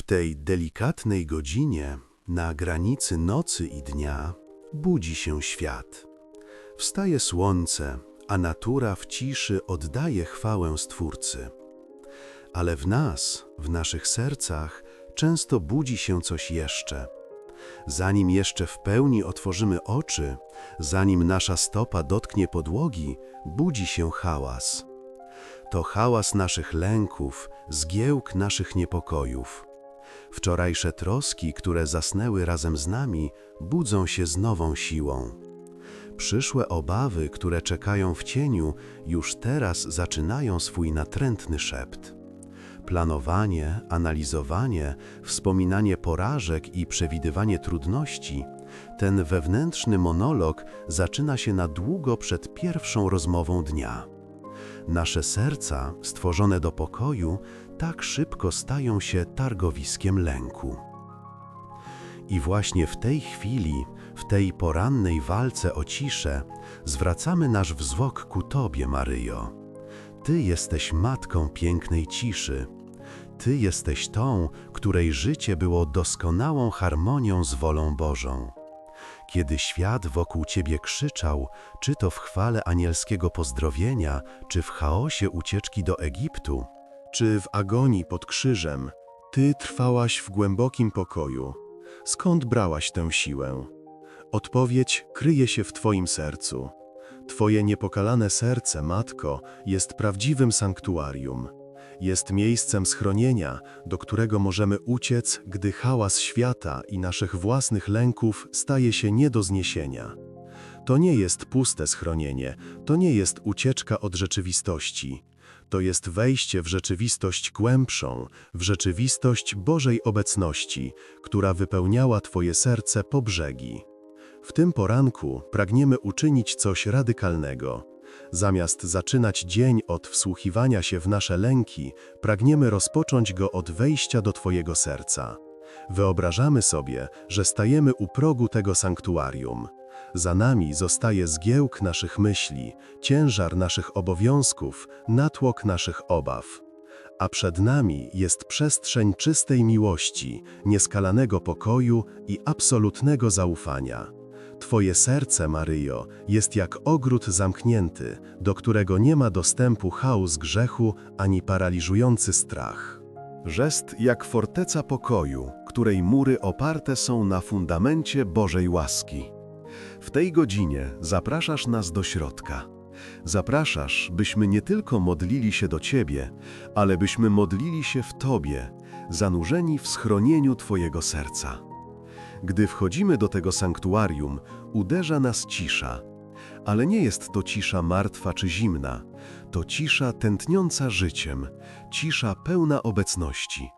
W tej delikatnej godzinie, na granicy nocy i dnia, budzi się świat. Wstaje słońce, a natura w ciszy oddaje chwałę Stwórcy. Ale w nas, w naszych sercach, często budzi się coś jeszcze. Zanim jeszcze w pełni otworzymy oczy, zanim nasza stopa dotknie podłogi, budzi się hałas. To hałas naszych lęków, zgiełk naszych niepokojów. Wczorajsze troski, które zasnęły razem z nami, budzą się z nową siłą. Przyszłe obawy, które czekają w cieniu, już teraz zaczynają swój natrętny szept. Planowanie, analizowanie, wspominanie porażek i przewidywanie trudności ten wewnętrzny monolog zaczyna się na długo przed pierwszą rozmową dnia. Nasze serca, stworzone do pokoju, tak szybko stają się targowiskiem lęku. I właśnie w tej chwili, w tej porannej walce o ciszę, zwracamy nasz wzrok ku Tobie, Maryjo. Ty jesteś matką pięknej ciszy. Ty jesteś tą, której życie było doskonałą harmonią z wolą Bożą. Kiedy świat wokół Ciebie krzyczał, czy to w chwale anielskiego pozdrowienia, czy w chaosie ucieczki do Egiptu, czy w agonii pod krzyżem, Ty trwałaś w głębokim pokoju. Skąd brałaś tę siłę? Odpowiedź kryje się w Twoim sercu. Twoje niepokalane serce, Matko, jest prawdziwym sanktuarium. Jest miejscem schronienia, do którego możemy uciec, gdy hałas świata i naszych własnych lęków staje się nie do zniesienia. To nie jest puste schronienie, to nie jest ucieczka od rzeczywistości. To jest wejście w rzeczywistość głębszą, w rzeczywistość Bożej obecności, która wypełniała Twoje serce po brzegi. W tym poranku pragniemy uczynić coś radykalnego. Zamiast zaczynać dzień od wsłuchiwania się w nasze lęki, pragniemy rozpocząć go od wejścia do Twojego serca. Wyobrażamy sobie, że stajemy u progu tego sanktuarium. Za nami zostaje zgiełk naszych myśli, ciężar naszych obowiązków, natłok naszych obaw. A przed nami jest przestrzeń czystej miłości, nieskalanego pokoju i absolutnego zaufania. Twoje serce, Maryjo, jest jak ogród zamknięty, do którego nie ma dostępu chaos grzechu ani paraliżujący strach. Żest jak forteca pokoju, której mury oparte są na fundamencie Bożej łaski. W tej godzinie zapraszasz nas do środka. Zapraszasz, byśmy nie tylko modlili się do Ciebie, ale byśmy modlili się w Tobie, zanurzeni w schronieniu Twojego serca. Gdy wchodzimy do tego sanktuarium, uderza nas cisza. Ale nie jest to cisza martwa czy zimna, to cisza tętniąca życiem, cisza pełna obecności.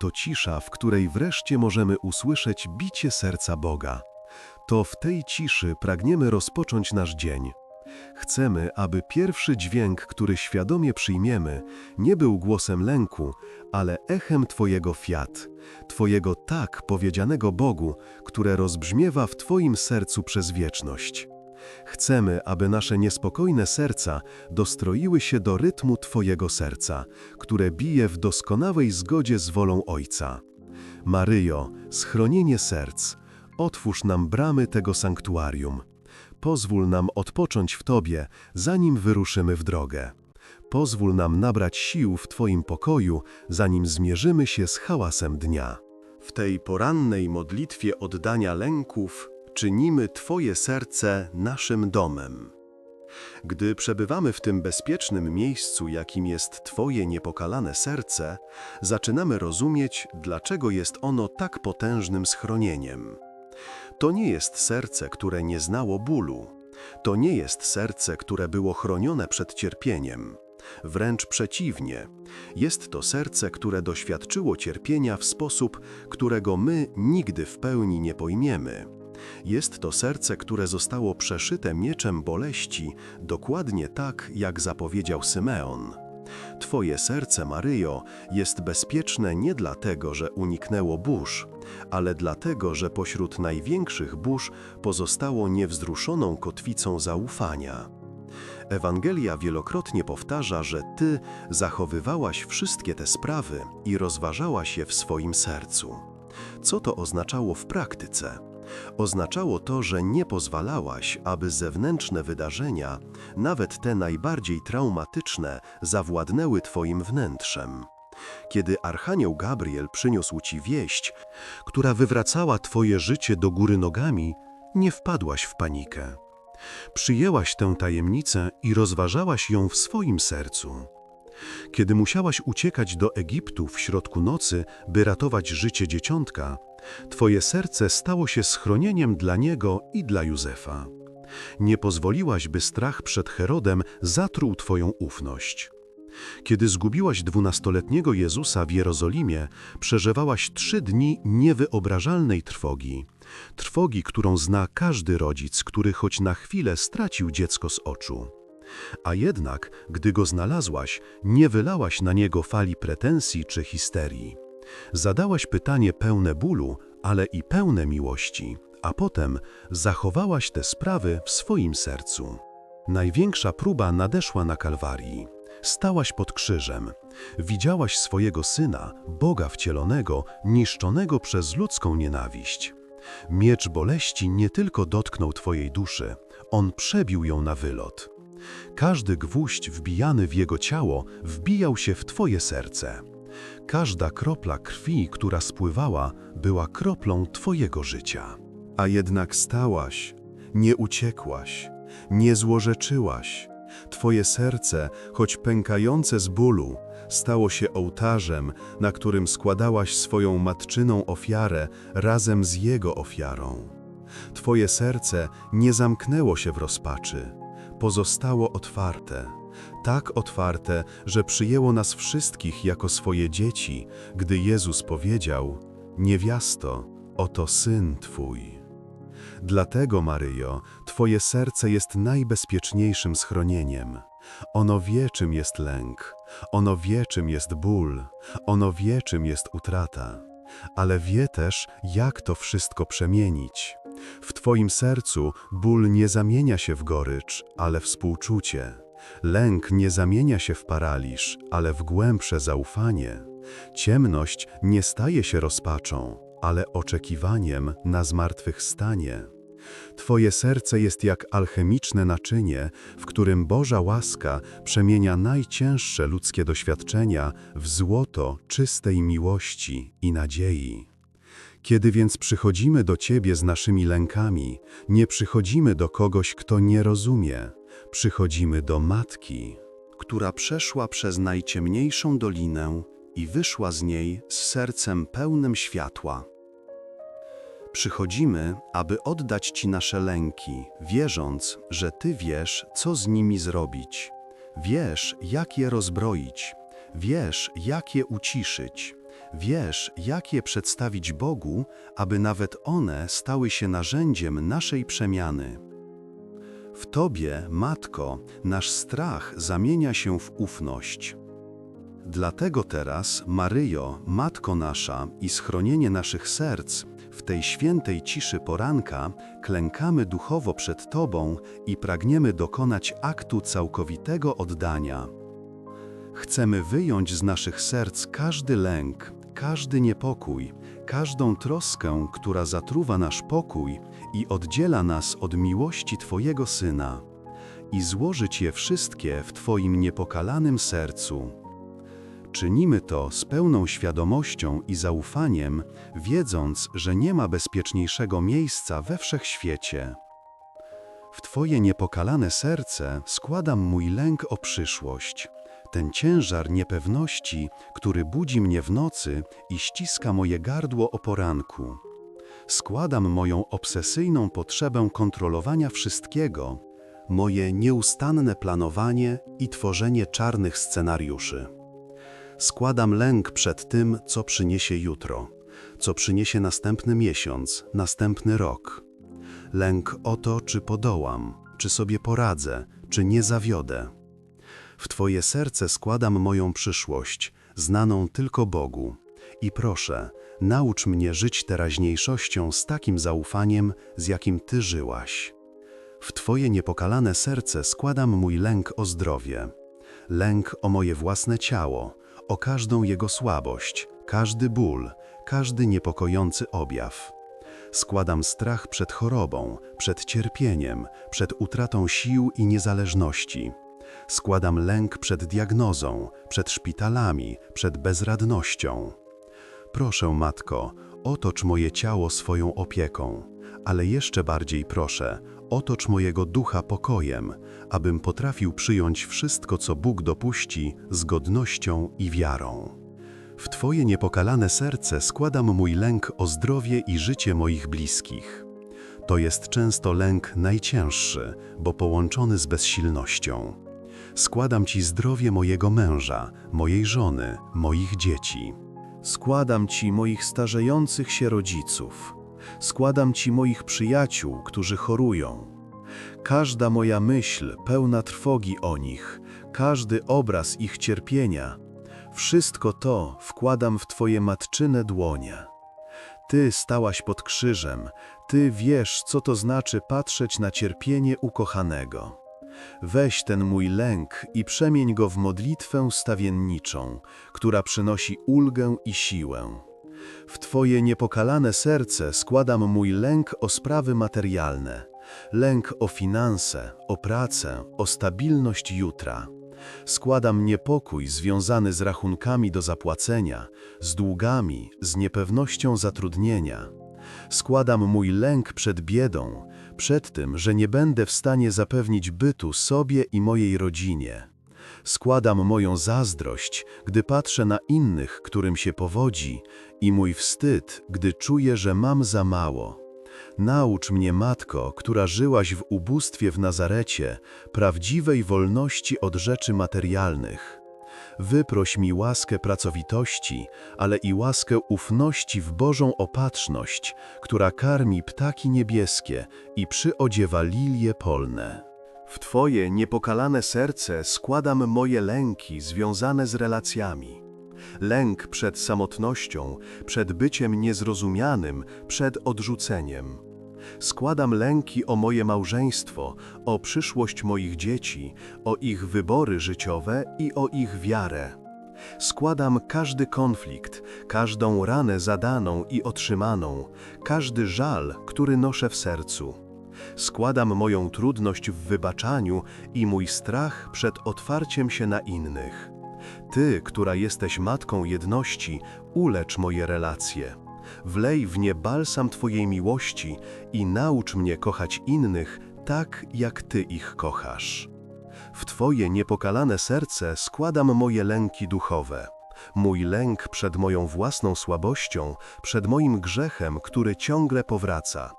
To cisza, w której wreszcie możemy usłyszeć bicie serca Boga. To w tej ciszy pragniemy rozpocząć nasz dzień. Chcemy, aby pierwszy dźwięk, który świadomie przyjmiemy, nie był głosem lęku, ale echem Twojego fiat, Twojego tak powiedzianego Bogu, które rozbrzmiewa w Twoim sercu przez wieczność. Chcemy, aby nasze niespokojne serca dostroiły się do rytmu Twojego serca, które bije w doskonałej zgodzie z wolą Ojca. Maryjo, schronienie serc, otwórz nam bramy tego sanktuarium. Pozwól nam odpocząć w Tobie, zanim wyruszymy w drogę. Pozwól nam nabrać sił w Twoim pokoju, zanim zmierzymy się z hałasem dnia. W tej porannej modlitwie oddania lęków czynimy Twoje serce naszym domem. Gdy przebywamy w tym bezpiecznym miejscu, jakim jest Twoje niepokalane serce, zaczynamy rozumieć, dlaczego jest ono tak potężnym schronieniem. To nie jest serce, które nie znało bólu. To nie jest serce, które było chronione przed cierpieniem. Wręcz przeciwnie, jest to serce, które doświadczyło cierpienia w sposób, którego my nigdy w pełni nie pojmiemy. Jest to serce, które zostało przeszyte mieczem boleści, dokładnie tak, jak zapowiedział Symeon. Twoje serce, Maryjo, jest bezpieczne nie dlatego, że uniknęło burz, ale dlatego, że pośród największych burz pozostało niewzruszoną kotwicą zaufania. Ewangelia wielokrotnie powtarza, że Ty zachowywałaś wszystkie te sprawy i rozważałaś je w swoim sercu. Co to oznaczało w praktyce? Oznaczało to, że nie pozwalałaś, aby zewnętrzne wydarzenia, nawet te najbardziej traumatyczne, zawładnęły Twoim wnętrzem. Kiedy Archanioł Gabriel przyniósł Ci wieść, która wywracała Twoje życie do góry nogami, nie wpadłaś w panikę. Przyjęłaś tę tajemnicę i rozważałaś ją w swoim sercu. Kiedy musiałaś uciekać do Egiptu w środku nocy, by ratować życie dzieciątka, Twoje serce stało się schronieniem dla niego i dla Józefa. Nie pozwoliłaś, by strach przed Herodem zatruł Twoją ufność. Kiedy zgubiłaś dwunastoletniego Jezusa w Jerozolimie, przeżywałaś trzy dni niewyobrażalnej trwogi. Trwogi, którą zna każdy rodzic, który choć na chwilę stracił dziecko z oczu. A jednak, gdy go znalazłaś, nie wylałaś na niego fali pretensji czy histerii. Zadałaś pytanie pełne bólu, ale i pełne miłości, a potem zachowałaś te sprawy w swoim sercu. Największa próba nadeszła na Kalwarii. Stałaś pod krzyżem. Widziałaś swojego syna, Boga wcielonego, niszczonego przez ludzką nienawiść. Miecz boleści nie tylko dotknął twojej duszy, on przebił ją na wylot. Każdy gwóźdź wbijany w jego ciało wbijał się w twoje serce. Każda kropla krwi, która spływała, była kroplą twojego życia. A jednak stałaś, nie uciekłaś, nie złorzeczyłaś. Twoje serce, choć pękające z bólu, stało się ołtarzem, na którym składałaś swoją matczyną ofiarę razem z Jego ofiarą. Twoje serce nie zamknęło się w rozpaczy, pozostało otwarte, tak otwarte, że przyjęło nas wszystkich jako swoje dzieci, gdy Jezus powiedział: Niewiasto, oto syn Twój. Dlatego, Maryjo, Twoje serce jest najbezpieczniejszym schronieniem. Ono wie, czym jest lęk, ono wie, czym jest ból, ono wie, czym jest utrata, ale wie też, jak to wszystko przemienić. W Twoim sercu ból nie zamienia się w gorycz, ale współczucie. Lęk nie zamienia się w paraliż, ale w głębsze zaufanie. Ciemność nie staje się rozpaczą, ale oczekiwaniem na zmartwychwstanie. Twoje serce jest jak alchemiczne naczynie, w którym Boża łaska przemienia najcięższe ludzkie doświadczenia w złoto czystej miłości i nadziei. Kiedy więc przychodzimy do Ciebie z naszymi lękami, nie przychodzimy do kogoś, kto nie rozumie, przychodzimy do Matki, która przeszła przez najciemniejszą dolinę i wyszła z niej z sercem pełnym światła. Przychodzimy, aby oddać Ci nasze lęki, wierząc, że Ty wiesz, co z nimi zrobić. Wiesz, jak je rozbroić. Wiesz, jak je uciszyć. Wiesz, jak je przedstawić Bogu, aby nawet one stały się narzędziem naszej przemiany. W Tobie, Matko, nasz strach zamienia się w ufność. Dlatego teraz, Maryjo, Matko nasza i schronienie naszych serc, w tej świętej ciszy poranka klękamy duchowo przed Tobą i pragniemy dokonać aktu całkowitego oddania. Chcemy wyjąć z naszych serc każdy lęk, każdy niepokój, każdą troskę, która zatruwa nasz pokój i oddziela nas od miłości Twojego Syna, i złożyć je wszystkie w Twoim niepokalanym sercu. Czynimy to z pełną świadomością i zaufaniem, wiedząc, że nie ma bezpieczniejszego miejsca we wszechświecie. W Twoje niepokalane serce składam mój lęk o przyszłość, ten ciężar niepewności, który budzi mnie w nocy i ściska moje gardło o poranku. Składam moją obsesyjną potrzebę kontrolowania wszystkiego, moje nieustanne planowanie i tworzenie czarnych scenariuszy. Składam lęk przed tym, co przyniesie jutro, co przyniesie następny miesiąc, następny rok. Lęk o to, czy podołam, czy sobie poradzę, czy nie zawiodę. W Twoje serce składam moją przyszłość, znaną tylko Bogu. I proszę, naucz mnie żyć teraźniejszością z takim zaufaniem, z jakim Ty żyłaś. W Twoje niepokalane serce składam mój lęk o zdrowie. Lęk o moje własne ciało, o każdą jego słabość, każdy ból, każdy niepokojący objaw. Składam strach przed chorobą, przed cierpieniem, przed utratą sił i niezależności. Składam lęk przed diagnozą, przed szpitalami, przed bezradnością. Proszę, Matko, otocz moje ciało swoją opieką, ale jeszcze bardziej proszę, otocz mojego ducha pokojem, abym potrafił przyjąć wszystko, co Bóg dopuści, z godnością i wiarą. W Twoje niepokalane serce składam mój lęk o zdrowie i życie moich bliskich. To jest często lęk najcięższy, bo połączony z bezsilnością. Składam Ci zdrowie mojego męża, mojej żony, moich dzieci. Składam Ci moich starzejących się rodziców. Składam Ci moich przyjaciół, którzy chorują. Każda moja myśl pełna trwogi o nich, każdy obraz ich cierpienia, wszystko to wkładam w Twoje matczyne dłonie. Ty stałaś pod krzyżem, Ty wiesz, co to znaczy patrzeć na cierpienie ukochanego. Weź ten mój lęk i przemień go w modlitwę stawienniczą, która przynosi ulgę i siłę. W Twoje niepokalane serce składam mój lęk o sprawy materialne, lęk o finanse, o pracę, o stabilność jutra. Składam niepokój związany z rachunkami do zapłacenia, z długami, z niepewnością zatrudnienia. Składam mój lęk przed biedą, przed tym, że nie będę w stanie zapewnić bytu sobie i mojej rodzinie. Składam moją zazdrość, gdy patrzę na innych, którym się powodzi, i mój wstyd, gdy czuję, że mam za mało. Naucz mnie, Matko, która żyłaś w ubóstwie w Nazarecie, prawdziwej wolności od rzeczy materialnych. Wyproś mi łaskę pracowitości, ale i łaskę ufności w Bożą opatrzność, która karmi ptaki niebieskie i przyodziewa lilie polne. W Twoje niepokalane serce składam moje lęki związane z relacjami. Lęk przed samotnością, przed byciem niezrozumianym, przed odrzuceniem. Składam lęki o moje małżeństwo, o przyszłość moich dzieci, o ich wybory życiowe i o ich wiarę. Składam każdy konflikt, każdą ranę zadaną i otrzymaną, każdy żal, który noszę w sercu. Składam moją trudność w wybaczaniu i mój strach przed otwarciem się na innych. Ty, która jesteś matką jedności, ulecz moje relacje. Wlej w nie balsam Twojej miłości i naucz mnie kochać innych tak, jak Ty ich kochasz. W Twoje niepokalane serce składam moje lęki duchowe. Mój lęk przed moją własną słabością, przed moim grzechem, który ciągle powraca.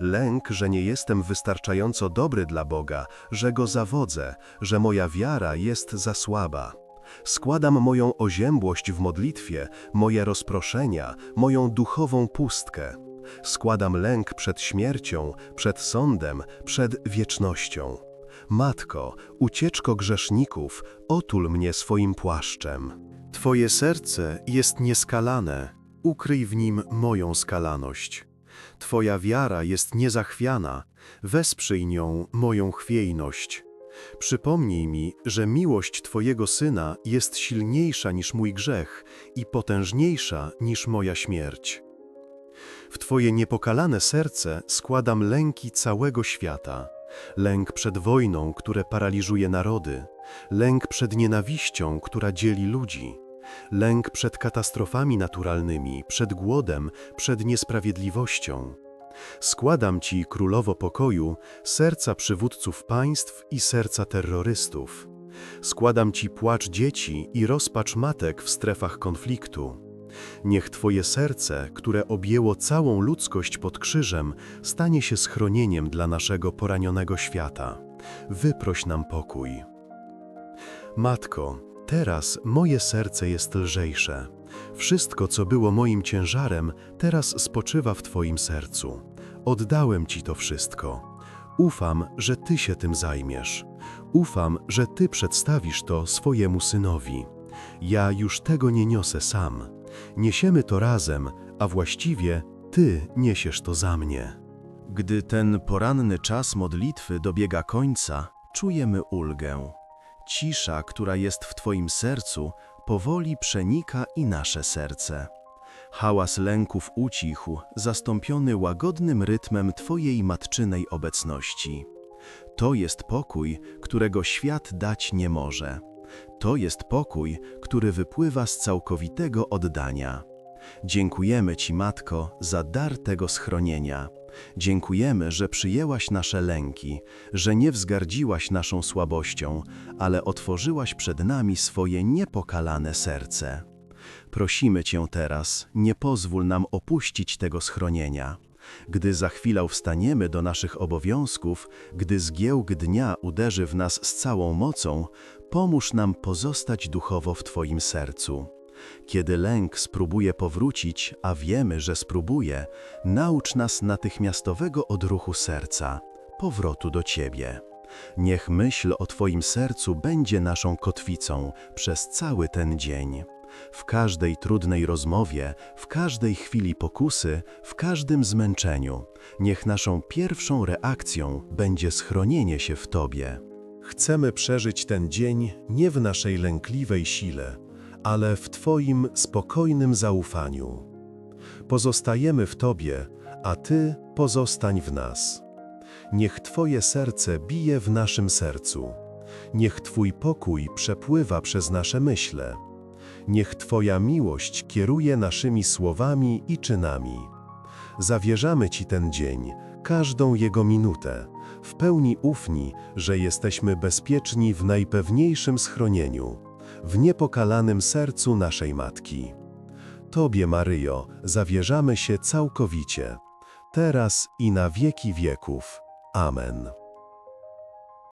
Lęk, że nie jestem wystarczająco dobry dla Boga, że Go zawodzę, że moja wiara jest za słaba. Składam moją oziębłość w modlitwie, moje rozproszenia, moją duchową pustkę. Składam lęk przed śmiercią, przed sądem, przed wiecznością. Matko, ucieczko grzeszników, otul mnie swoim płaszczem. Twoje serce jest nieskalane, ukryj w nim moją skalaność. Twoja wiara jest niezachwiana, wesprzyj nią moją chwiejność. Przypomnij mi, że miłość Twojego Syna jest silniejsza niż mój grzech i potężniejsza niż moja śmierć. W Twoje niepokalane serce składam lęki całego świata. Lęk przed wojną, które paraliżuje narody, lęk przed nienawiścią, która dzieli ludzi, lęk przed katastrofami naturalnymi, przed głodem, przed niesprawiedliwością. Składam Ci, Królowo Pokoju, serca przywódców państw i serca terrorystów. Składam Ci płacz dzieci i rozpacz matek w strefach konfliktu. Niech Twoje serce, które objęło całą ludzkość pod krzyżem, stanie się schronieniem dla naszego poranionego świata. Wyproś nam pokój. Matko, teraz moje serce jest lżejsze. Wszystko, co było moim ciężarem, teraz spoczywa w Twoim sercu. Oddałem Ci to wszystko. Ufam, że Ty się tym zajmiesz. Ufam, że Ty przedstawisz to swojemu synowi. Ja już tego nie niosę sam. Niesiemy to razem, a właściwie Ty niesiesz to za mnie. Gdy ten poranny czas modlitwy dobiega końca, czujemy ulgę. Cisza, która jest w Twoim sercu, powoli przenika i nasze serce. Hałas lęków ucichł, zastąpiony łagodnym rytmem Twojej matczynej obecności. To jest pokój, którego świat dać nie może. To jest pokój, który wypływa z całkowitego oddania. Dziękujemy Ci, Matko, za dar tego schronienia. Dziękujemy, że przyjęłaś nasze lęki, że nie wzgardziłaś naszą słabością, ale otworzyłaś przed nami swoje niepokalane serce. Prosimy Cię teraz, nie pozwól nam opuścić tego schronienia. Gdy za chwilę wstaniemy do naszych obowiązków, gdy zgiełk dnia uderzy w nas z całą mocą, pomóż nam pozostać duchowo w Twoim sercu. Kiedy lęk spróbuje powrócić, a wiemy, że spróbuje, naucz nas natychmiastowego odruchu serca, powrotu do Ciebie. Niech myśl o Twoim sercu będzie naszą kotwicą przez cały ten dzień. W każdej trudnej rozmowie, w każdej chwili pokusy, w każdym zmęczeniu, niech naszą pierwszą reakcją będzie schronienie się w Tobie. Chcemy przeżyć ten dzień nie w naszej lękliwej sile, ale w Twoim spokojnym zaufaniu. Pozostajemy w Tobie, a Ty pozostań w nas. Niech Twoje serce bije w naszym sercu. Niech Twój pokój przepływa przez nasze myśle. Niech Twoja miłość kieruje naszymi słowami i czynami. Zawierzamy Ci ten dzień, każdą jego minutę, w pełni ufni, że jesteśmy bezpieczni w najpewniejszym schronieniu, w niepokalanym sercu naszej Matki. Tobie, Maryjo, zawierzamy się całkowicie, teraz i na wieki wieków. Amen.